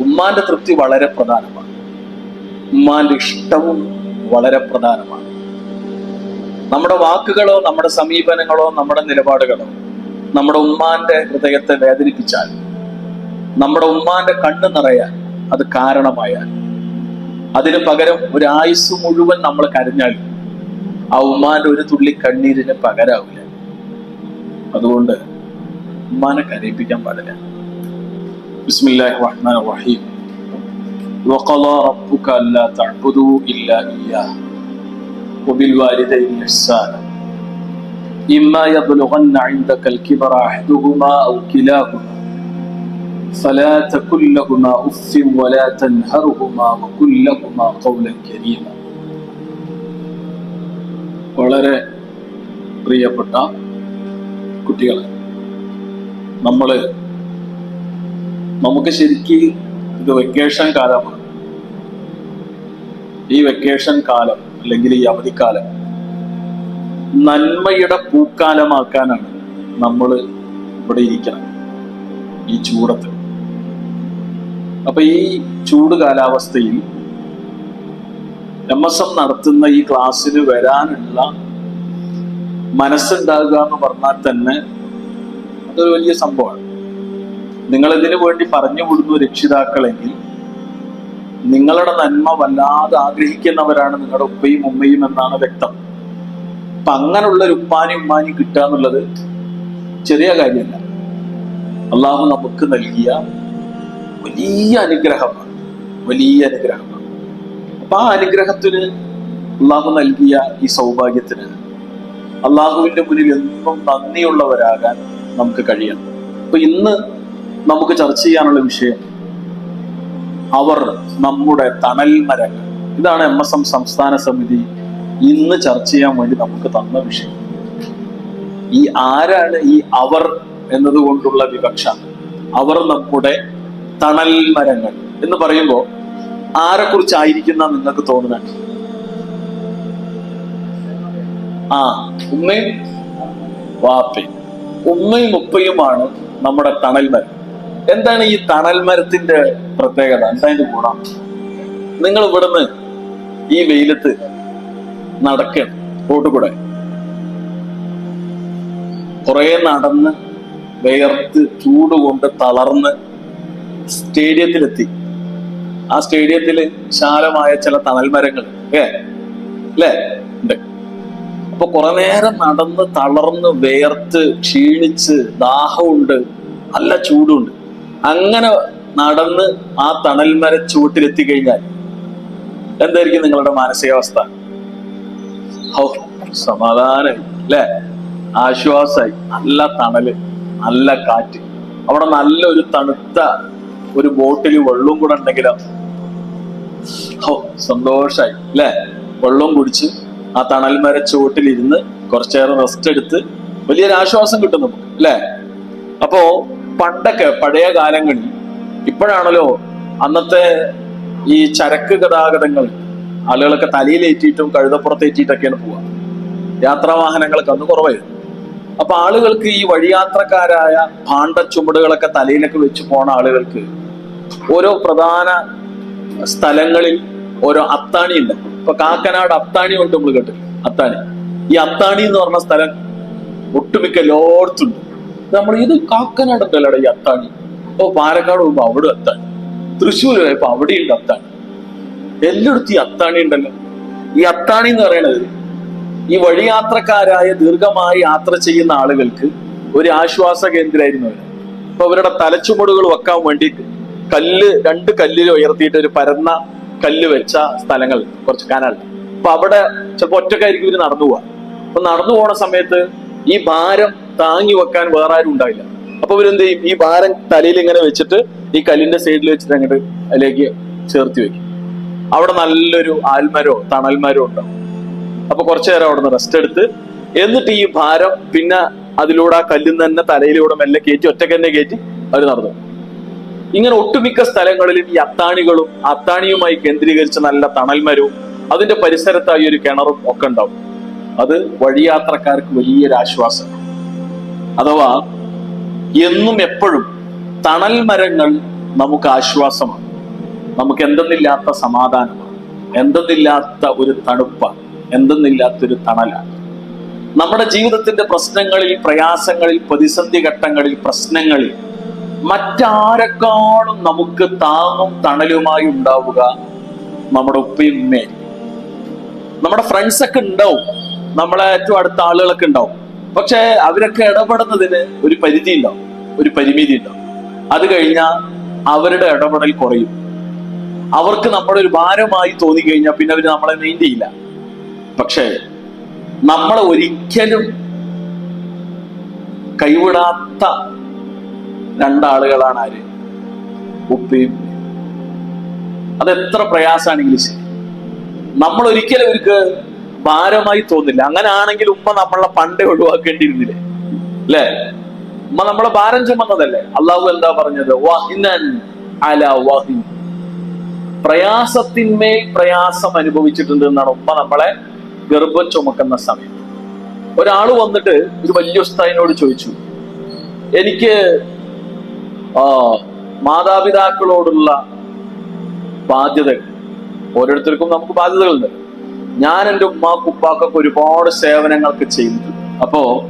ഉമ്മാന്റെ തൃപ്തി വളരെ പ്രധാനമാണ്. ഉമ്മാന്റെ ഇഷ്ടവും വളരെ പ്രധാനമാണ്. നമ്മുടെ വാക്കുകളോ നമ്മുടെ സമീപനങ്ങളോ നമ്മുടെ നിലപാടുകളോ നമ്മുടെ ഉമ്മാന്റെ ഹൃദയത്തെ വേദനിപ്പിച്ചാൽ നമ്മുടെ ഉമ്മാന്റെ കണ്ണ് നിറയാൻ അത് കാരണമായാൽ അതിന് പകരം ഒരു ആയുസ് മുഴുവൻ നമ്മൾ കരഞ്ഞാൽ ആ ഉമ്മാന്റെ ഒരു തുള്ളി കണ്ണീരിന് പകരാവില്ല. അതുകൊണ്ട് ഉമ്മാനെ കരയിപ്പിക്കാൻ പാടില്ല. ബിസ്മില്ലാഹി റഹ്മാൻ റഹീം وقضى ربك ألا تعبدوا إلا إياه وبالوالدين إحسانا إما يبلغن عندك الكبر أحدهما أو كلاهما فلا تكن لهما أف ولا تنهرهما وقل لهما قولا كريما വളരെ പ്രിയപ്പെട്ട കുട്ടികളെ നമ്മള് നമുക്ക് ശരിക്ക് ഇത് വെക്കേഷൻ കാലമാണ്. ഈ വെക്കേഷൻ കാലം അല്ലെങ്കിൽ ഈ അവധിക്കാലം നന്മയുടെ പൂക്കാലമാക്കാനാണ് നമ്മൾ ഇവിടെ ഇരിക്കണം. ഈ ചൂടത്ത്. അപ്പൊ ഈ ചൂട് കാലാവസ്ഥയിൽ എം എസ് എം നടത്തുന്ന ഈ ക്ലാസ്സിന് വരാനുള്ള മനസ്സുണ്ടാകുക എന്ന് പറഞ്ഞാൽ തന്നെ അതൊരു വലിയ സംഭവമാണ്. നിങ്ങൾ ഇതിനു വേണ്ടി പറഞ്ഞു വിടുന്നു രക്ഷിതാക്കളെങ്കിൽ നിങ്ങളുടെ നന്മ വല്ലാതെ ആഗ്രഹിക്കുന്നവരാണ് നിങ്ങളുടെ ഉപ്പയും ഉമ്മയും എന്നാണ് വ്യക്തം. അപ്പൊ അങ്ങനെയുള്ള ഒരു ഉപ്പാനും ഉമ്മാനും കിട്ടുക എന്നുള്ളത് ചെറിയ കാര്യമല്ല. അള്ളാഹു നമുക്ക് നൽകിയ വലിയ അനുഗ്രഹമാണ്. വലിയ അനുഗ്രഹമാണ്. അപ്പൊ ആ അനുഗ്രഹത്തിന് അള്ളാഹു നൽകിയ ഈ സൗഭാഗ്യത്തിന് അള്ളാഹുവിന്റെ മുന്നിൽ എന്നും നന്ദിയുള്ളവരാകാൻ നമുക്ക് കഴിയണം. അപ്പൊ ഇന്ന് നമുക്ക് ചർച്ച ചെയ്യാനുള്ള വിഷയം അവർ നമ്മുടെ തണൽ മരങ്ങൾ. ഇതാണ് എം എസ് എം സംസ്ഥാന സമിതി ഇന്ന് ചർച്ച ചെയ്യാൻ വേണ്ടി നമുക്ക് തന്ന വിഷയം. ഈ ആരാണ് ഈ അവർ എന്നതുകൊണ്ടുള്ള വിവക്ഷ? അവർ നമ്മുടെ തണൽ മരങ്ങൾ എന്ന് പറയുമ്പോൾ ആരെ കുറിച്ചായിരിക്കുന്ന നിങ്ങൾക്ക് തോന്നുന്നത്? ആ ഉമ്മയും വാപ്പയും. ഉമ്മയും ഉപ്പയുമാണ് നമ്മുടെ തണൽ മരം. എന്താണ് ഈ തണൽ മരത്തിന്റെ പ്രത്യേകത? എന്താ ഇത് ഗുണം? നിങ്ങൾ ഇവിടുന്ന് ഈ വെയിലത്ത് നടക്കണം കൂട്ടുകൂടെ കൂടെ കുറെ നടന്ന് വേർത്ത് ചൂട് കൊണ്ട് തളർന്ന് സ്റ്റേഡിയത്തിലെത്തി. ആ സ്റ്റേഡിയത്തിൽ വിശാലമായ ചില തണൽ മരങ്ങൾ ഏ അല്ലേ? ഉണ്ട്. അപ്പൊ കുറെ നേരം നടന്ന് തളർന്ന് വേർത്ത് ക്ഷീണിച്ച് ദാഹമുണ്ട് നല്ല ചൂടുണ്ട്. അങ്ങനെ നടന്ന് ആ തണൽ മര ചുവട്ടിലെത്തി കഴിഞ്ഞാൽ എന്തായിരിക്കും നിങ്ങളുടെ മാനസികാവസ്ഥ? ഹൗ അല്ലെ ആശ്വാസായി. നല്ല തണൽ നല്ല കാറ്റ്. അവിടെ നല്ല ഒരു തണുത്ത ഒരു ബോട്ടിൽ വെള്ളവും കൂടെ ഉണ്ടെങ്കിലോ? ഹോ സന്തോഷായി അല്ലേ വെള്ളവും കുടിച്ച് ആ തണൽ മര ചുവട്ടിലിരുന്ന് കുറച്ചേറെ റെസ്റ്റ് എടുത്ത് വലിയൊരു ആശ്വാസം കിട്ടും നമുക്ക് അല്ലേ അപ്പോ പണ്ടൊക്കെ പഴയ കാലങ്ങളിൽ ഇപ്പോഴാണല്ലോ അന്നത്തെ ഈ ചരക്ക് ഗതാഗതങ്ങൾ. ആളുകളൊക്കെ തലയിലേറ്റിയിട്ടും കഴുതപ്പുറത്തേറ്റിയിട്ടൊക്കെയാണ് പോവുക. യാത്രാവാഹനങ്ങളൊക്കെ അന്ന് കുറവായിരുന്നു. അപ്പൊ ആളുകൾക്ക് ഈ വഴിയാത്രക്കാരായ ഭാണ്ഡ ചുമടുകളൊക്കെ തലയിലൊക്കെ വെച്ച് പോണ ആളുകൾക്ക് ഓരോ പ്രധാന സ്ഥലങ്ങളിൽ ഓരോ അത്താണി ഉണ്ട്. ഇപ്പൊ കാക്കനാട് അത്താണി ഉണ്ട് നമ്മൾ കേട്ടില്ല അത്താണി. ഈ അത്താണി എന്ന് പറഞ്ഞ സ്ഥലം ഒട്ടുമിക്ക എല്ലായിടത്തുണ്ട് നമ്മൾ ഇത് കാക്കനാട് ഉണ്ടല്ലോ ഈ അത്താണി. അപ്പൊ പാലക്കാട് പോകുമ്പോ അവിടെ അത്താണി. തൃശ്ശൂർ പോയപ്പോ അവിടെയുണ്ട് അത്താണി. എല്ലായിടത്തും ഈ അത്താണി ഉണ്ടല്ലോ. ഈ അത്താണി എന്ന് പറയണത് ഈ വഴിയാത്രക്കാരായ ദീർഘമായി യാത്ര ചെയ്യുന്ന ആളുകൾക്ക് ഒരു ആശ്വാസ കേന്ദ്രമായിരുന്നു അവർ അപ്പൊ അവരുടെ തലച്ചുമടുകൾ വെക്കാൻ വേണ്ടിയിട്ട് കല്ല് രണ്ട് കല്ലിൽ ഉയർത്തിയിട്ട് ഒരു പരന്ന കല്ല് വെച്ച സ്ഥലങ്ങൾ കുറച്ച് കനാൽ. അപ്പൊ അവിടെ ചിലപ്പോ ഒറ്റക്കായിരിക്കും ഇവർ നടന്നു പോവാ അപ്പൊ നടന്നു പോണ സമയത്ത് ഈ ഭാരം താങ്ങി വെക്കാൻ വേറെ ആരും ഉണ്ടാവില്ല അപ്പൊ ഇവരെന്ത് ചെയ്യും? ഈ ഭാരം തലയിൽ ഇങ്ങനെ വെച്ചിട്ട് ഈ കല്ലിന്റെ സൈഡിൽ വെച്ചിട്ട് അങ്ങോട്ട് അതിലേക്ക് ചേർത്തി വെക്കും. അവിടെ നല്ലൊരു ആൽമരോ തണൽമരോ ഉണ്ടാവും. അപ്പൊ കുറച്ചു നേരം അവിടെ നിന്ന് റെസ്റ്റ് എടുത്ത് എന്നിട്ട് ഈ ഭാരം പിന്നെ അതിലൂടെ ആ കല്ലിൽ നിന്ന് തന്നെ തലയിലൂടെ മെല്ലെ കയറ്റി ഒറ്റയ്ക്ക് തന്നെ കയറ്റി അവർ നടന്നു. ഇങ്ങനെ ഒട്ടുമിക്ക സ്ഥലങ്ങളിലും ഈ അത്താണികളും അത്താണിയുമായി കേന്ദ്രീകരിച്ച നല്ല തണൽമരവും അതിന്റെ പരിസരത്തായി ഒരു കിണറും ഒക്കെ ഉണ്ടാവും. അത് വഴിയാത്രക്കാർക്ക് വലിയൊരു ആശ്വാസം. അഥവാ എന്നും എപ്പോഴും തണൽ മരങ്ങൾ നമുക്ക് ആശ്വാസമാണ്. നമുക്ക് എന്തെന്നില്ലാത്ത സമാധാനമാണ്. എന്തെന്നില്ലാത്ത ഒരു തണുപ്പാണ്. എന്തെന്നില്ലാത്തൊരു തണലാണ്. നമ്മുടെ ജീവിതത്തിന്റെ പ്രശ്നങ്ങളിൽ പ്രയാസങ്ങളിൽ പ്രതിസന്ധി ഘട്ടങ്ങളിൽ പ്രശ്നങ്ങളിൽ മറ്റാരെക്കാളും നമുക്ക് താങ്ങും തണലുമായി ഉണ്ടാവുക നമ്മുടെ ഉപ്പയും ഉമ്മയും നമ്മുടെ ഫ്രണ്ട്സൊക്കെ ഉണ്ടാവും. നമ്മളെ ഏറ്റവും അടുത്ത ആളുകളൊക്കെ ഉണ്ടാവും. പക്ഷെ അവരൊക്കെ ഇടപെടുന്നതിന് ഒരു പരിധി ഉണ്ടാവും. ഒരു പരിമിതി ഉണ്ടാവും. അത് കഴിഞ്ഞാൽ അവരുടെ ഇടപെടൽ കുറയും. അവർക്ക് നമ്മുടെ ഒരു ഭാരമായി തോന്നി കഴിഞ്ഞാൽ പിന്നെ അവർ നമ്മളെ നീന്തിയില്ല പക്ഷേ നമ്മളെ ഒരിക്കലും കൈവിടാത്ത രണ്ടാളുകളാണ് ആര്? ഉപ്പയും അതെത്ര പ്രയാസമാണെങ്കിലും ശരി. നമ്മൾ ഒരിക്കലും അവർക്ക് ഭാരമായി തോന്നില്ല. അങ്ങനെ ആണെങ്കിൽ ഉമ്മ നമ്മളെ പണ്ടേ ഒഴിവാക്കേണ്ടിയിരുന്നില്ലേ? അല്ലേ ഉമ്മ നമ്മളെ ഭാരം ചുമന്നതല്ലേ? അള്ളാഹു എന്താ പറഞ്ഞത്? അല പ്രയാസത്തിന്മേൽ പ്രയാസം അനുഭവിച്ചിട്ടുണ്ട് എന്നാണ് ഉമ്മ നമ്മളെ ഗർഭം ചുമക്കുന്ന സമയം. ഒരാൾ വന്നിട്ട് ഒരു വലിയ ഉസ്താദിനോട് ചോദിച്ചു എനിക്ക് മാതാപിതാക്കളോടുള്ള ബാധ്യതകൾ ഓരോരുത്തർക്കും നമുക്ക് ബാധ്യതകളുണ്ട്. ഞാൻ എന്റെ ഉമ്മാക്കും ഉപ്പാക്കൊക്കെ ഒരുപാട് സേവനങ്ങൾക്ക് ചെയ്തു അപ്പോ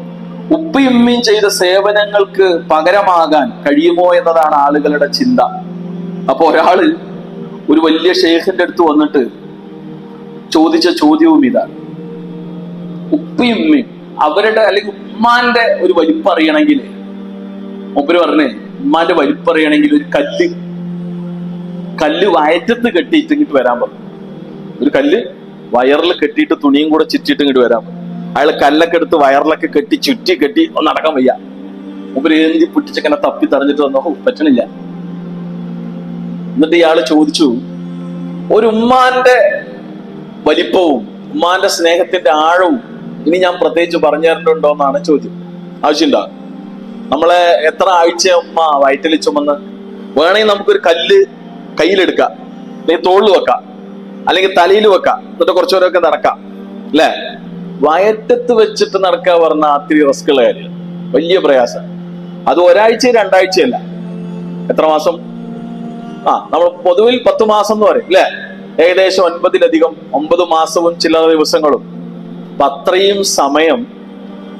ഉപ്പയുംമ്മയും ചെയ്ത സേവനങ്ങൾക്ക് പകരമാകാൻ കഴിയുമോ എന്നതാണ് ആളുകളുടെ ചിന്ത. അപ്പൊ ഒരാൾ ഒരു വലിയ ഷെയ്ഖിന്റെ അടുത്ത് വന്നിട്ട് ചോദിച്ച ചോദ്യവും ഇതാണ്. ഉപ്പയുമ്മയും അവരുടെ അല്ലെങ്കിൽ ഉമ്മാന്റെ ഒരു വലിപ്പറിയണമെങ്കിൽ മൂപ്പര് പറഞ്ഞേ ഉമ്മാന്റെ വലിപ്പറിയണമെങ്കിൽ ഒരു കല്ല് കല്ല് വയറ്റത്ത് കെട്ടിയിട്ട് ഇങ്ങോട്ട് വരാൻ പറഞ്ഞു. ഒരു കല്ല് വയറിൽ കെട്ടിയിട്ട് തുണിയും കൂടെ ചുറ്റിയിട്ട് ഇങ്ങോട്ട് വരാം അയാൾ കല്ലൊക്കെ എടുത്ത് വയറിലൊക്കെ കെട്ടി ചുറ്റി കെട്ടി ഒന്ന് നടക്കാൻ വയ്യ. മുമ്പിൽ എഴുതി പൊട്ടിച്ചങ്ങനെ തപ്പി തറഞ്ഞിട്ട് വന്നോ. പറ്റണില്ല. എന്നിട്ട് ഇയാൾ ചോദിച്ചു ഒരു ഉമ്മാന്റെ വലിപ്പവും ഉമ്മാന്റെ സ്നേഹത്തിന്റെ ആഴവും ഇനി ഞാൻ പ്രത്യേകിച്ച് പറഞ്ഞു തരണ്ടോ എന്നാണ് ചോദ്യം. ആവശ്യമുണ്ടോ? നമ്മളെ എത്ര ആഴ്ച ഉമ്മ വയറ്റിൽ ചുമന്ന്? വേണമെങ്കിൽ നമുക്കൊരു കല്ല് കയ്യിലെടുക്കാം. അല്ലെങ്കിൽ തോളിൽ വെക്കാം. അല്ലെങ്കിൽ തലയിൽ വെക്കാം. എന്നിട്ട് കുറച്ചുപേരൊക്കെ നടക്കാം. അല്ലേ? വയറ്റത്ത് വെച്ചിട്ട് നടക്കുക പറഞ്ഞ അത്തിരി റിസ്ക് ഉള്ള കാര്യം വലിയ പ്രയാസം. അത് ഒരാഴ്ച രണ്ടാഴ്ചയല്ല. എത്ര മാസം? ആ നമ്മൾ പൊതുവിൽ പത്ത് മാസം എന്ന് പറയും. അല്ലെ? ഏകദേശം ഒൻപതിലധികം ഒമ്പത് മാസവും ചില ദിവസങ്ങളും. അപ്പൊ അത്രയും സമയം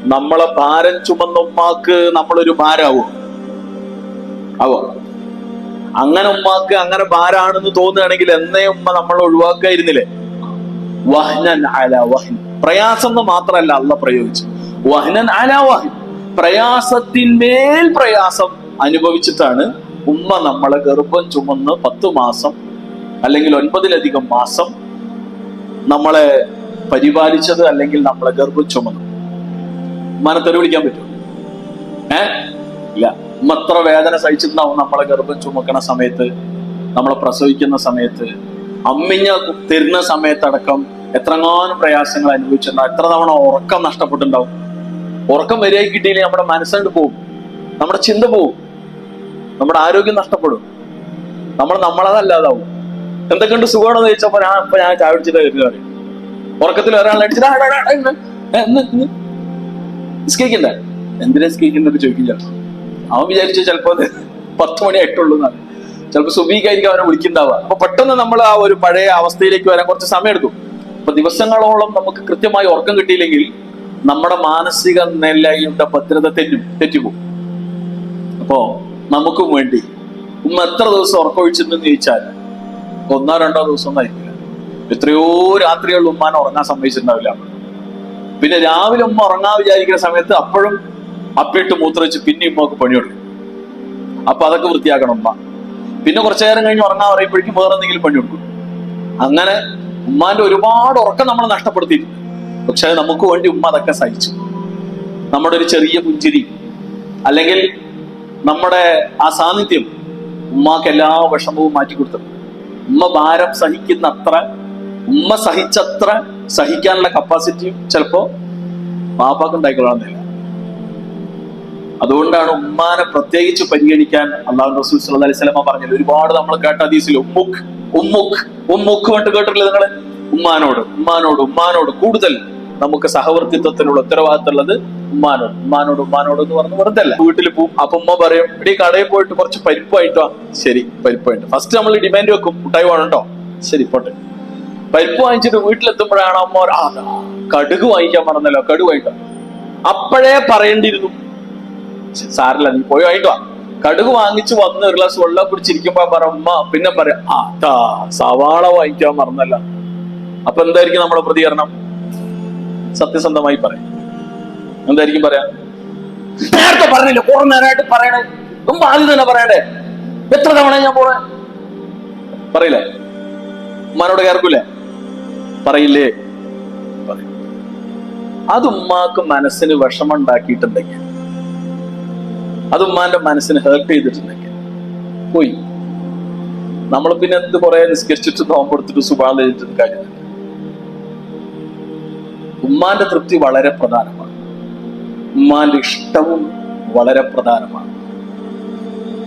നമ്മളെ ഭാരം ചുമന്ന ഉമ്മാക്ക് നമ്മളൊരു ഭാരമാവും ആവോ അങ്ങനെ ഉമ്മാക്ക് അങ്ങനെ ഭാരാണെന്ന് തോന്നുകയാണെങ്കിൽ എന്നേ ഉമ്മ നമ്മൾ ഒഴിവാക്കായിരുന്നില്ലേ? വഹ്നൻ അല വഹ്ൻ. പ്രയാസം എന്ന് മാത്രമല്ല അല്ല പ്രയോഗിച്ചു വഹ്നൻ അല വഹ്ൻ. പ്രയാസത്തിന്മേൽ പ്രയാസം അനുഭവിച്ചിട്ടാണ് ഉമ്മ നമ്മളെ ഗർഭം ചുമന്ന് പത്തു മാസം അല്ലെങ്കിൽ ഒൻപതിലധികം മാസം നമ്മളെ പരിപാലിച്ചത് അല്ലെങ്കിൽ നമ്മളെ ഗർഭം ചുമന്നു ഉമ്മാനെ തെറി വിളിക്കാൻ പറ്റുമോ? ഏ? ഇല്ല. എത്ര വേദന സഹിച്ചിട്ടുണ്ടാവും നമ്മളെ ഗർഭം ചുമക്കണ സമയത്ത് നമ്മളെ പ്രസവിക്കുന്ന സമയത്ത്. അമ്മിഞ്ഞ തരുന്ന സമയത്തടക്കം എത്രങ്ങാനും പ്രയാസങ്ങൾ അനുഭവിച്ചിട്ടുണ്ടാവും. എത്ര തവണ ഉറക്കം നഷ്ടപ്പെട്ടിട്ടുണ്ടാവും. ഉറക്കം വരികയായി കിട്ടിയില്ലെങ്കിൽ നമ്മുടെ മനസ്സുകൊണ്ട് പോകും നമ്മുടെ ചിന്ത പോകും നമ്മുടെ ആരോഗ്യം നഷ്ടപ്പെടും. നമ്മൾ നമ്മളതല്ലാതാവും. എന്തൊക്കെയുണ്ട് സുഖമാണെന്ന് ചോദിച്ചപ്പോ ഞാൻ ഇപ്പൊ ഞാൻ ചായ പിടിച്ചിട്ട് ഉറക്കത്തിൽ ഒരാൾ അടിച്ചിട്ട്. നിസ്കരിക്കണ്ട? എന്തിനാ നിസ്കരിക്കുന്നൊക്കെ ചോദിക്കില്ല. അവൻ വിചാരിച്ചു ചിലപ്പോ പത്ത് മണി ആയിട്ടുള്ളൂ എന്നാണ്. ചിലപ്പോ സുബീക്കായിരിക്കും അവനെ വിളിക്കുന്നുണ്ടാവുക. അപ്പൊ പെട്ടെന്ന് നമ്മൾ ആ ഒരു പഴയ അവസ്ഥയിലേക്ക് വരാൻ കുറച്ച് സമയം എടുക്കും അപ്പൊ ദിവസങ്ങളോളം നമുക്ക് കൃത്യമായി ഉറക്കം കിട്ടിയില്ലെങ്കിൽ നമ്മുടെ മാനസിക നിലയുടെ ഭദ്രത തെറ്റും തെറ്റുപോകും. അപ്പോ നമുക്കും വേണ്ടി ഉമ്മ എത്ര ദിവസം ഉറക്കമൊഴിച്ചിട്ടുണ്ടെന്ന് ചോദിച്ചാൽ ഒന്നോ രണ്ടോ ദിവസം ഒന്നും ആയിരിക്കില്ല എത്രയോ രാത്രികളിൽ ഉമ്മാനെ ഉറങ്ങാൻ സമ്മതിച്ചിട്ടുണ്ടാവില്ല. പിന്നെ രാവിലെ ഉമ്മ ഉറങ്ങാൻ വിചാരിക്കുന്ന സമയത്ത് അപ്പോഴും അപ്പിട്ട് മൂത്രവെച്ച് പിന്നെ ഉമ്മക്ക് പണിയെടുക്കും. അപ്പൊ അതൊക്കെ വൃത്തിയാക്കണം ഉമ്മ. പിന്നെ കുറച്ചു നേരം കഴിഞ്ഞ് ഉറങ്ങാൻ പറയുമ്പോഴേക്കും വേറെ എന്തെങ്കിലും പണിയെടുക്കും. അങ്ങനെ ഉമ്മാന്റെ ഒരുപാട് ഉറക്കം നമ്മൾ നഷ്ടപ്പെടുത്തിയിട്ടുണ്ട്. പക്ഷെ നമുക്ക് വേണ്ടി ഉമ്മ അതൊക്കെ സഹിച്ചു. നമ്മുടെ ഒരു ചെറിയ പുഞ്ചിരി അല്ലെങ്കിൽ നമ്മുടെ ആ സാന്നിധ്യം ഉമ്മാക്ക് എല്ലാ വിഷമവും മാറ്റി കൊടുത്തത് ഉമ്മ ഭാരം സഹിക്കുന്ന അത്ര ഉമ്മ സഹിച്ചത്ര സഹിക്കാനുള്ള കപ്പാസിറ്റിയും ചിലപ്പോ പാപ്പാക്ക് ഉണ്ടായിക്കൊള്ളണമെന്നില്ല അതുകൊണ്ടാണ് ഉമ്മാനെ പ്രത്യേകിച്ച് പരിഗണിക്കാൻ അള്ളാഹു റസൂൽ സല്ലല്ലാഹു അലൈഹി വസല്ലമ പറഞ്ഞത്. ഒരുപാട് നമ്മൾ കേട്ട ഹദീസിൽ ഉമ്മുഖ് ഉമ്മുഖ് ഉമ്മുഖ് കണ്ട് കേട്ടിട്ടില്ല നിങ്ങൾ ഉമ്മാനോട് ഉമ്മാനോട് ഉമ്മാനോട് കൂടുതൽ നമുക്ക് സഹവർത്തിത്വത്തിനുള്ള ഉത്തരവാദിത്തമുള്ളത് ഉമ്മാനോട്. ഉമ്മാനോട് ഉമ്മാനോട് എന്ന് പറഞ്ഞ് വെറുതെ അല്ല. വീട്ടിൽ പോവും അപ്പൊ ഉമ്മ പറയും ഇടീ കടയിൽ പോയിട്ട് കുറച്ച് പരിപ്പായിട്ടോ ശരി പരിപ്പായിട്ട് ഫസ്റ്റ് നമ്മൾ ഡിമാൻഡ് വെക്കും മുട്ടായി വേണോ ശരി പോട്ടെ. പരിപ്പ് വാങ്ങിച്ചിട്ട് വീട്ടിലെത്തുമ്പോഴാണ് അമ്മ കടുക് വാങ്ങിക്കാൻ മറന്നല്ലോ കടുക് അപ്പോഴേ പറയേണ്ടിയിരുന്നു. "ശ- സാരല്ല നീ പോയി വാങ്ങിട്ടോ കടുക് വാങ്ങിച്ചു വന്ന് ഒരു ഗ്ലാസ് വെള്ളം കുടിച്ചിരിക്കുമ്പോ പറ ഉമ്മ പിന്നെ പറയാം ആ സവാള വാങ്ങിക്കാൻ മറന്നല്ല. അപ്പൊ എന്തായിരിക്കും നമ്മുടെ പ്രതികരണം? സത്യസന്ധമായി പറയാം. എന്തായിരിക്കും പറയാ? നേരത്തെ പറഞ്ഞില്ല കുറെ നേരമായിട്ട് പറയണേ. മുമ്പ് ആദ്യം തന്നെ പറയണ്ടേ എത്ര തവണ ഞാൻ പോണേ? പറയില്ലേ? ഉമ്മാനോട് കേൾക്കൂലേ? പറയില്ലേ? പറയും. അത് ഉമ്മാക്ക് മനസ്സിന് വിഷമം ഉണ്ടാക്കിയിട്ടുണ്ടെങ്കിൽ അത് ഉമ്മാന്റെ മനസ്സിന് ഹേർട്ട് ചെയ്തിട്ടുണ്ടെങ്കിൽ. പോയി. നമ്മൾ പിന്നെ എന്ത് കുറെ നിസ്കരിച്ചിട്ട് നോമ്പെടുത്തിട്ട് സുഖം ചെയ്തിട്ട് കാര്യം ഉമ്മാന്റെ തൃപ്തി വളരെ പ്രധാനമാണ്. ഉമ്മാന്റെ ഇഷ്ടവും വളരെ പ്രധാനമാണ്.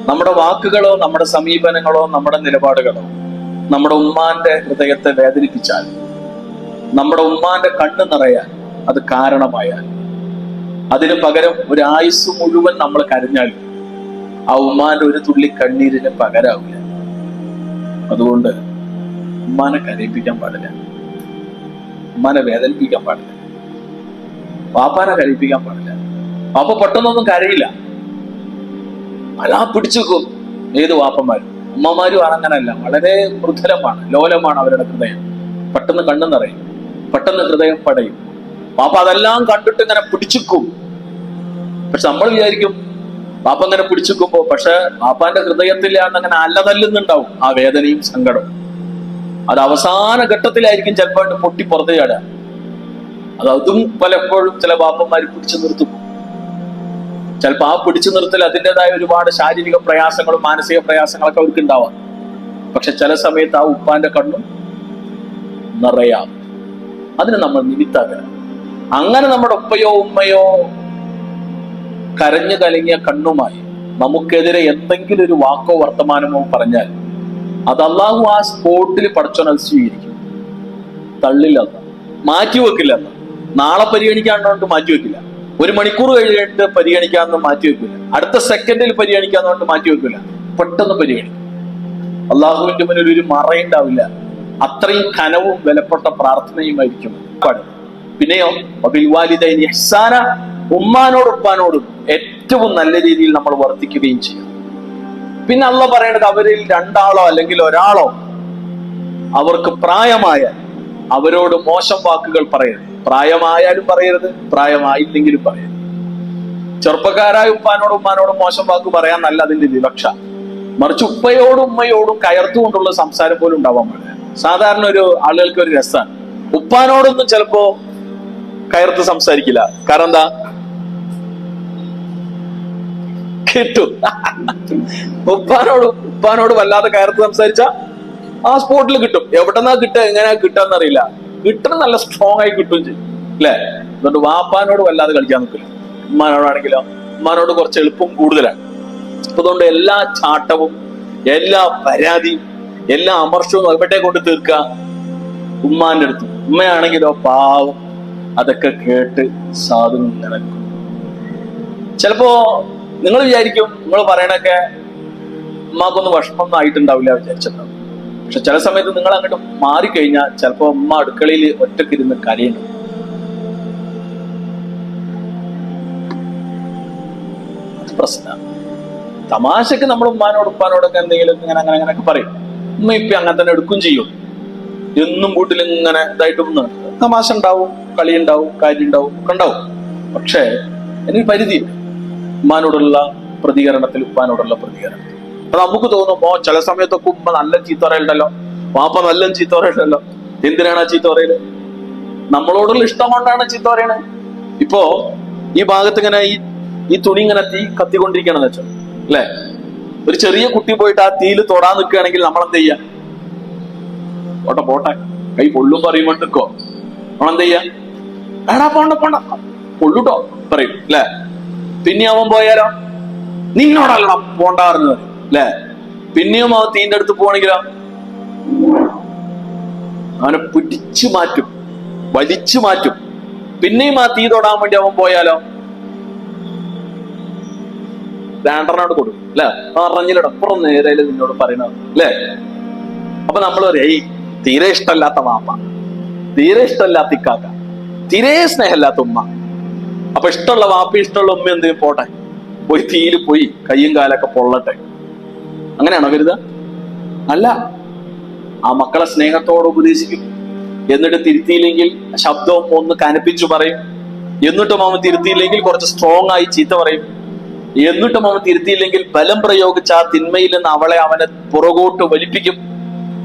നമ്മുടെ വാക്കുകളോ നമ്മുടെ സമീപനങ്ങളോ നമ്മുടെ നിലപാടുകളോ നമ്മുടെ ഉമ്മാന്റെ ഹൃദയത്തെ വേദനിപ്പിച്ചാൽ നമ്മുടെ ഉമ്മാന്റെ കണ്ണ് നിറയാൻ അത് കാരണമായാൽ അതിന് പകരം ഒരു ആയുസ് മുഴുവൻ നമ്മൾ കരഞ്ഞാൽ ആ ഉമ്മാന്റെ ഒരു തുള്ളി കണ്ണീരിന് പകരാവില്ല. അതുകൊണ്ട് ഉമ്മാനെ കരയിപ്പിക്കാൻ പാടില്ല. ഉമ്മാനെ വേദനിപ്പിക്കാൻ പാടില്ല. വാപ്പാനെ കരയിപ്പിക്കാൻ പാടില്ല. വാപ്പ പെട്ടെന്നൊന്നും കരയില്ല. അലാ പിടിച്ചു വെക്കും. ഏത് വാപ്പന്മാരും? ഉമ്മമാരും അങ്ങനല്ല വളരെ മൃദുലമാണ് ലോലമാണ് അവരുടെ ഹൃദയം. പെട്ടെന്ന് കണ്ണു നിറയും. പെട്ടെന്ന് ഹൃദയം പടയും. വാപ്പ അതെല്ലാം കണ്ടിട്ട് ഇങ്ങനെ പിടിച്ചിക്കും പക്ഷെ നമ്മൾ വിചാരിക്കും പാപ്പ ഇങ്ങനെ പിടിച്ചുക്കുമ്പോ പക്ഷെ പാപ്പാന്റെ ഹൃദയത്തിൽ അങ്ങനെ അല്ലതല്ലുന്നുണ്ടാവും ആ വേദനയും സങ്കടവും. അത് അവസാന ഘട്ടത്തിലായിരിക്കും ചിലപ്പോൾ പൊട്ടി പുറത്തു ചാടുക. അത് അതും പലപ്പോഴും ചില ബാപ്പന്മാർ പിടിച്ചു നിർത്തും. ചിലപ്പോൾ ആ പിടിച്ചു നിർത്തൽ അതിന്റെതായ ഒരുപാട് ശാരീരിക പ്രയാസങ്ങളും മാനസിക പ്രയാസങ്ങളൊക്കെ അവർക്ക് ഉണ്ടാവാം പക്ഷെ ചില സമയത്ത് ആ ഉപ്പാന്റെ കണ്ണും നിറയാം. അതിന് നമ്മൾ നിമിത്താകണം. അങ്ങനെ നമ്മുടെ ഉപ്പയോ ഉമ്മയോ കരഞ്ഞു കലങ്ങിയ കണ്ണുമായി നമുക്കെതിരെ എന്തെങ്കിലും ഒരു വാക്കോ വർത്തമാനമോ പറഞ്ഞാൽ അത് അള്ളാഹു ആ സ്പോട്ടിൽ അത് സ്വീകരിക്കും. തള്ളില്ലെന്ന്. മാറ്റിവെക്കില്ലെന്ന് നാളെ പരിഗണിക്കാണ്ടോണ്ട് മാറ്റിവെക്കില്ല ഒരു മണിക്കൂർ കഴിഞ്ഞിട്ട് പരിഗണിക്കാന്ന് മാറ്റിവെക്കില്ല അടുത്ത സെക്കൻഡിൽ പരിഗണിക്കാന്നോണ്ട് മാറ്റിവെക്കില്ല പെട്ടെന്ന് പരിഗണിക്കും. അള്ളാഹുവിന്റെ മുന്നിൽ ഒരു മറയുണ്ടാവില്ല. അത്രയും കനവും വിലപ്പെട്ട പ്രാർത്ഥനയുമായിരിക്കും. പാടുന്നത് പിന്നെയോ? ഇഹ്സാന ഉമ്മാനോട് ഉപ്പാനോടും ഏറ്റവും നല്ല രീതിയിൽ നമ്മൾ വർത്തിക്കുകയും ചെയ്യും. പിന്നെ അള്ള പറയേണ്ടത് അവരിൽ രണ്ടാളോ അല്ലെങ്കിൽ ഒരാളോ അവർക്ക് പ്രായമായ അവരോട് മോശം വാക്കുകൾ പറയരുത്. പ്രായമായാലും പറയരുത് പ്രായമായില്ലെങ്കിലും പറയരുത്. ചെറുപ്പക്കാരായ ഉപ്പാനോടും ഉമ്മാനോടും മോശം വാക്ക് പറയാൻ നല്ല അതിന്റെ വിവക്ഷ. മറിച്ച് ഉപ്പയോടും ഉമ്മയോടും കയർത്തുകൊണ്ടുള്ള സംസാരം പോലും ഉണ്ടാവാൻ പാടില്ല. സാധാരണ ഒരു ആളുകൾക്ക് ഒരു രസമാണ്. ഉപ്പാനോടൊന്നും ചിലപ്പോ കയർത്ത് സംസാരിക്കില്ല. കാരണം എന്താ? കിട്ടും. ഉപ്പാനോട് ഉപ്പാനോട് വല്ലാതെ കയർത്ത് സംസാരിച്ച ആ സ്പോട്ടിൽ കിട്ടും. എവിടെന്നാ കിട്ടുക എങ്ങനെയാ കിട്ടാന്ന് അറിയില്ല കിട്ടണം നല്ല സ്ട്രോങ് ആയി കിട്ടും അല്ലേ അതുകൊണ്ട് വാപ്പാനോട് വല്ലാതെ കളിക്കാൻ നിൽക്കില്ല. ഉമ്മാനോടാണെങ്കിലോ ഉമ്മാനോട് കുറച്ച് എളുപ്പം കൂടുതലാണ്. അതുകൊണ്ട് എല്ലാ ചാട്ടവും എല്ലാ പരാതിയും എല്ലാ അമർഷവും അവിടെ കൊണ്ട് തീർക്കുക ഉമ്മാന്റെ അടുത്ത്. ഉമ്മയാണെങ്കിലോ പാവം. അതൊക്കെ കേട്ട് സാധു നിലക്കും ചിലപ്പോ നിങ്ങൾ വിചാരിക്കും നിങ്ങൾ പറയണൊക്കെ ഉമ്മാക്കൊന്നും വിഷമൊന്നും ആയിട്ടുണ്ടാവില്ല വിചാരിച്ചിട്ടുണ്ടാവും പക്ഷെ ചില സമയത്ത് നിങ്ങൾ അങ്ങോട്ട് മാറിക്കഴിഞ്ഞാൽ ചിലപ്പോ ഉമ്മ അടുക്കളയിൽ ഒറ്റക്കിരുന്ന് കരയുന്നു പ്രശ്ന തമാശക്ക് നമ്മൾ ഉമ്മാനോട് ഉപ്പാനോടൊക്കെ എന്തെങ്കിലും ഇങ്ങനെ അങ്ങനെ അങ്ങനെയൊക്കെ പറയും. ഉമ്മ ഇപ്പൊ അങ്ങനെ തന്നെ എടുക്കും ചെയ്യും. എന്നും വീട്ടിൽ ഇങ്ങനെ ഇതായിട്ട് തമാശ ഉണ്ടാവും. കളി ഉണ്ടാവും കാര്യം ഉണ്ടാവും ഒക്കെ ഉണ്ടാവും പക്ഷേ എനിക്ക് പരിധി ഉമ്മാനോടുള്ള പ്രതികരണത്തിൽ ഉപ്പാനോടുള്ള പ്രതികരണം അപ്പൊ നമുക്ക് തോന്നുമ്പോ ചില സമയത്തൊക്കെ ഉമ്മ നല്ല ചീത്ത വാപ്പ നല്ല ചീത്ത പറയലുണ്ടല്ലോ. എന്തിനാണ് ആ ചീത്ത നമ്മളോടുള്ള ഇഷ്ടം കൊണ്ടാണ് ചീത്ത ഇപ്പോ ഈ ഭാഗത്ത് ഇങ്ങനെ ഈ ഈ തുണി ഇങ്ങനെ തീ കത്തിക്കൊണ്ടിരിക്കണെന്ന് വെച്ചോ അല്ലെ? ഒരു ചെറിയ കുട്ടി പോയിട്ട് ആ തീയിൽ തൊടാൻ നിൽക്കുകയാണെങ്കിൽ നമ്മൾ എന്ത് ചെയ്യാ പോട്ടെ. പോട്ടെ കൈ പൊള്ളും പറയുമ്പോൾ നിൽക്കോ നമ്മളെന്ത് ചെയ്യാ എടാ പോണ്ട പോണ്ട. കൊള്ളൂട്ടോ പറയും അല്ലെ പിന്നെ അവൻ പോയാലോ നിന്നോടല്ലടാ പോണ്ടാർന്ന് പറയും അല്ലെ പിന്നെയും അവൻ തീന്റെ അടുത്ത് പോവാണെങ്കിലോ? അവനെ പിടിച്ചു മാറ്റും വലിച്ചു മാറ്റും. പിന്നെയും ആ തീ തൊടാൻ വേണ്ടി അവൻ പോയാലോ? ലാൻഡറിനോട് കൊടുക്കും അല്ലെ അറിഞ്ഞില്ലട അപ്പുറം നേരെ നിന്നോട് പറയണത് അല്ലേ അപ്പൊ നമ്മൾ പറയും തീരെ ഇഷ്ടമല്ലാത്ത വാപ്പ തീരെ ഇഷ്ടമല്ലാത്ത ഇക്കാക്ക. തീരെ സ്നേഹമില്ലാത്ത ഉമ്മ. അപ്പൊ ഇഷ്ടമുള്ള വാപ്പ ഇഷ്ടമുള്ള ഉമ്മ എന്തെങ്കിലും പോട്ടെ. പോയി തീയിൽ പോയി കയ്യും കാലൊക്കെ പൊള്ളട്ടെ. അങ്ങനെയാണോ കരുത? അല്ല. ആ മക്കളെ സ്നേഹത്തോടെ ഉപദേശിക്കും. എന്നിട്ട് തിരുത്തിയില്ലെങ്കിൽ ശബ്ദവും ഒന്ന് കനപ്പിച്ചു പറയും. എന്നിട്ടും അവൻ തിരുത്തിയില്ലെങ്കിൽ കുറച്ച് സ്ട്രോങ് ആയി ചീത്ത പറയും. എന്നിട്ടും അവൻ തിരുത്തിയില്ലെങ്കിൽ ബലം പ്രയോഗിച്ച ആ തിന്മയിൽ നിന്ന് അവളെ അവനെ പുറകോട്ട് വലിപ്പിക്കും.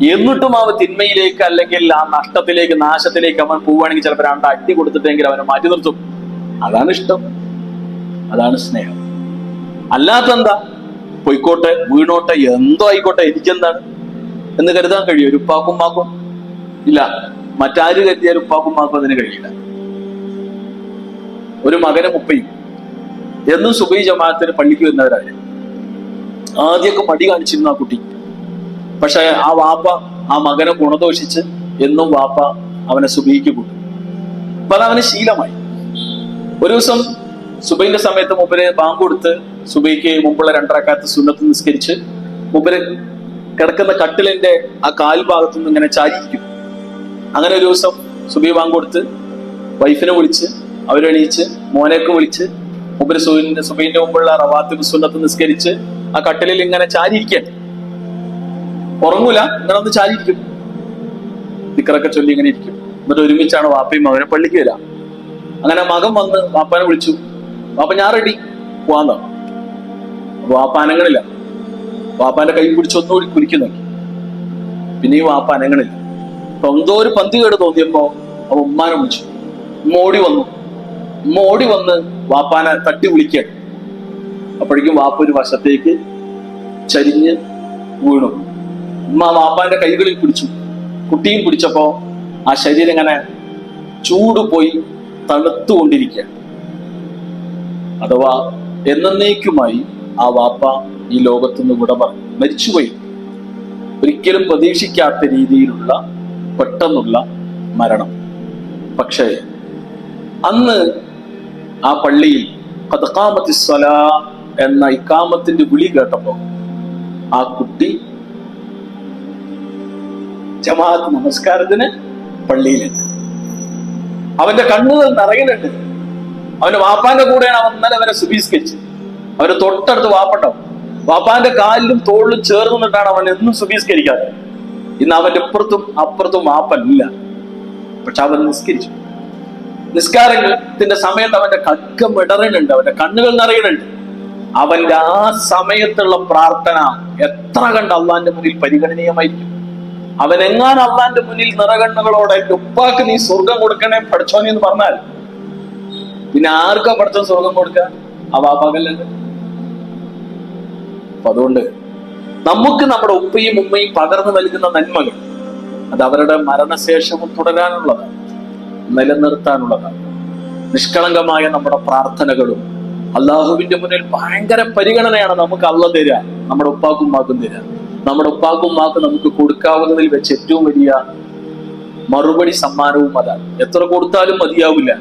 എന്നിട്ടും അവൻ തിന്മയിലേക്ക് അല്ലെങ്കിൽ ആ നഷ്ടത്തിലേക്ക് നാശത്തിലേക്ക് അവൻ പോവുകയാണെങ്കിൽ ചിലപ്പോൾ രണ്ട് അട്ടി കൊടുത്തിട്ടെങ്കിൽ അവനെ മാറ്റി നിർത്തും. അതാണ് ഇഷ്ടം. അതാണ് സ്നേഹം. അല്ലാത്തെന്താ പൊയ്ക്കോട്ടെ വീണോട്ടെ എന്തോ ആയിക്കോട്ടെ എനിക്കെന്താണ്? എന്ന് കരുതാൻ കഴിയും ഒരു ഉപ്പാക്കും മാക്കും ഇല്ല. മറ്റാര് കരുതിയാൽ ഉപ്പാക്കും മാക്കും അതിന് കഴിയില്ല. ഒരു മകനും ഉപ്പയും. എന്നും സുബൈ ജമാഅത്തിന് പള്ളിക്ക് വരുന്നവരാണ്. ആദ്യമൊക്കെ മടി കാണിച്ചിരുന്നു ആ കുട്ടി. പക്ഷെ ആ വാപ്പ ആ മകനെ ഗുണദോഷിച്ച് എന്നും വാപ്പ അവനെ സുബൈക്ക് കൂട്ടും. അപ്പൊ അതവന് ശീലമായി. ഒരു ദിവസം സുബൈന്റെ സമയത്ത് മുമ്പിൽ ബാങ്ക് കൊടുത്ത് സുബൈക്ക് മുമ്പുള്ള രണ്ടരക്കാലത്ത് സുന്നത്ത് നിസ്കരിച്ച് മുമ്പിൽ കിടക്കുന്ന കട്ടിലിന്റെ ആ കാൽ ഭാഗത്തു നിന്ന് ഇങ്ങനെ ചാരിയിരിക്കും. അങ്ങനെ ഒരു ദിവസം സുബൈ ബാങ്ക് കൊടുത്ത് വൈഫിനെ വിളിച്ച് അവരെണീച്ച് മോനെയൊക്കെ വിളിച്ച് മുമ്പിൽ സുബൈന്റെ സുബൈന്റെ മുമ്പുള്ള റവാത്തി സുന്നത്ത് നിസ്കരിച്ച് ആ കട്ടിലിൽ ഇങ്ങനെ ചാരിയിരിക്കാൻ ഉറങ്ങൂല. ഇങ്ങനെ ഒന്ന് ചാരിയിരിക്കും. നിക്കറൊക്കെ ചൊല്ലി ഇങ്ങനെ ഇരിക്കും. എന്നിട്ട് ഒരുമിച്ചാണ് വാപ്പയും മകനെ പള്ളിക്ക് വരാം. അങ്ങനെ മകൻ വന്ന് വാപ്പാനെ വിളിച്ചു. വാപ്പ ഞാൻ റെഡി പോവാന്ന്. അപ്പൊ വാപ്പ വാപ്പാന്റെ കൈ പിടിച്ച് ഒന്നുകൂടി കുരിക്കും നോക്കി. പിന്നെയും വാപ്പ അനങ്ങണില്ല. അപ്പൊ എന്തോ ഒരു പന്തി കേട് തോന്നിയപ്പോ അവ ഉമ്മാനെ വിളിച്ചു. ഉമ്മ ഓടി വന്നു. ഉമ്മ ഓടി വന്ന് വാപ്പാനെ തട്ടി വിളിക്കുകയാണ്. അപ്പോഴേക്കും വാപ്പ ഒരു വശത്തേക്ക് ചരിഞ്ഞ് വീണു. ഉമ്മ വാപ്പാന്റെ കൈകളിൽ പിടിച്ചു. കുട്ടിയും പിടിച്ചപ്പോ ആ ശരീരം ഇങ്ങനെ ചൂട് പോയി തണുത്തുകൊണ്ടിരിക്കുക. അഥവാ എന്നേക്കുമായി ആ വാപ്പ ഈ ലോകത്തുനിന്ന് വിട പറഞ്ഞു. മരിച്ചുപോയി. ഒരിക്കലും പ്രതീക്ഷിക്കാത്ത രീതിയിലുള്ള പെട്ടെന്നുള്ള മരണം. പക്ഷേ അന്ന് ആ പള്ളിയിൽ ഖദ്ഖാമത്തി സ്വല എന്ന ഇക്കാമത്തിന്റെ വിളി കേട്ടപ്പോ ആ കുട്ടി ജമാഅത്ത് നമസ്കാരത്തിന് പള്ളിയിലുണ്ട് അവന്റെ കണ്ണുകൾ നിറയുന്നുണ്ട്. അവന്റെ വാപ്പാന്റെ കൂടെയാണ് അവൻ ഇന്നലെ അവരെ സുബീസ്കരിച്ചത്. അവർ തൊട്ടടുത്ത് വാപ്പട്ടോ. വാപ്പാന്റെ കാലിലും തോളിലും ചേർന്ന് നിന്നിട്ടാണ് അവൻ എന്നും സുബീസ്കരിക്കാതെ ഇന്ന് അവന്റെ ഇപ്പുറത്തും അപ്പുറത്തും വാപ്പല്ല. പക്ഷെ അവൻ നിസ്കരിച്ചു. നിസ്കാരത്തിന്റെ സമയത്ത് അവന്റെ കക്കം ഇടറുന്നുണ്ട് അവന്റെ കണ്ണുകൾ നിറയുന്നുണ്ട്. അവന്റെ ആ സമയത്തുള്ള പ്രാർത്ഥന എത്ര കണ്ട് അള്ളാന്റെ മുന്നിൽ പരിഗണനീയമായിരിക്കും. അവൻ എങ്ങാൻ അള്ളാന്റെ മുന്നിൽ നിറകണ്ണുകളോടെ ഉപ്പാക്ക് നീ സ്വർഗം കൊടുക്കണേ പഠിച്ചോനെ എന്ന് പറഞ്ഞാൽ പിന്നെ ആർക്കാ പഠിച്ച സ്വർഗം കൊടുക്ക? ആ പകലല്ലേ അപ്പൊ അതുകൊണ്ട് നമുക്ക് നമ്മുടെ ഉപ്പയും ഉമ്മയും പകർന്നു നൽകുന്ന നന്മകൾ അത് അവരുടെ മരണശേഷവും തുടരാനുള്ളതാണ് നിലനിർത്താനുള്ളതാണ്. നിഷ്കളങ്കമായ നമ്മുടെ പ്രാർത്ഥനകളും അള്ളാഹുവിന്റെ മുന്നിൽ ഭയങ്കര പരിഗണനയാണ് നമുക്ക് അള്ള തരിക നമ്മുടെ ഉപ്പാക്കും ഉമ്മാക്കും തരിക. നമ്മുടെ ഉപ്പാക്കും ഉമ്മാക്കും നമുക്ക് കൊടുക്കാവുന്നതിൽ വെച്ച് ഏറ്റവും വലിയ മറുപടി സമ്മാനവും അതാണ് എത്ര കൊടുത്താലും മതിയാവില്ല.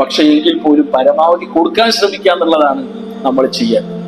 പക്ഷെ എങ്കിൽ പോലും പരമാവധി കൊടുക്കാൻ ശ്രമിക്കുക എന്നുള്ളതാണ് നമ്മൾ ചെയ്യുക